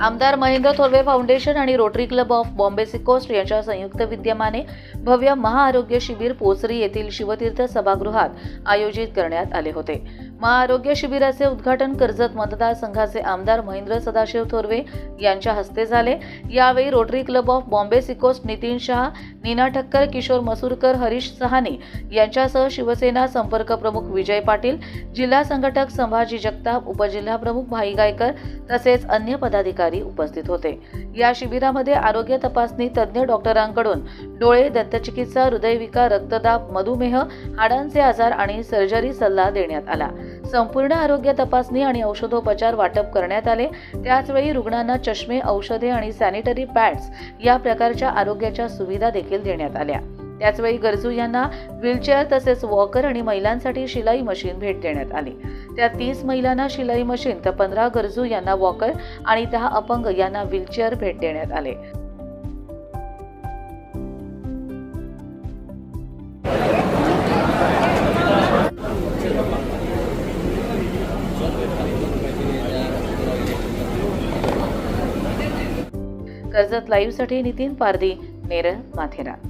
आमदार महेंद्र थोरवे फाउंडेशन आणि rotary club of Bombay seacoast यांच्या संयुक्त विद्यमाने भव्य महाआरोग्य शिबिर पोचरी येथील शिवतीर्थ सभागृहात आयोजित करण्यात आले होते. महाआरोग्य शिबिराचे उद्घाटन कर्जत मतदारसंघाचे आमदार महेंद्र सदाशिव थोरवे यांच्या हस्ते झाले. यावेळी rotary club of Bombay seacoast Nitin Shah Neena Thakkar Kishore Masurkar Harish Sahani यांच्यासह शिवसेना संपर्क प्रमुख विजय पाटील जिल्हा संघटक संभाजी जगताप उपजिल्हा प्रमुख भाई गायकर तसेच अन्य पदाधिकारी उपस्थित होते. या शिबिरामध्ये आरोग्य तपासणी तज्ज्ञ डॉक्टरांकडून डोळे दंतचिकित्सा हृदयविकार रक्तदाब मधुमेह हाडांचे आजार आणि सर्जरी सल्ला देण्यात आला. संपूर्ण आरोग्य तपासणी आणि औषधोपचार वाटप करण्यात आले. त्याचवेळी रुग्णांना चष्मे औषधे आणि सॅनिटरी पॅड्स या प्रकारच्या आरोग्याच्या सुविधा देखील देण्यात आल्या. त्याचवेळी गरजू यांना व्हीलचेअर तसेच वॉकर आणि महिलांसाठी शिलाई मशीन भेट देण्यात आली. त्या तीस महिलांना शिलाई मशीन तर पंधरा गरजू यांना वॉकर आणि दहा अपंग यांना व्हीलचेअर भेट देण्यात आले. कर्जत लाईव्हसाठी नितीन पारदी नेरळ माथेरान.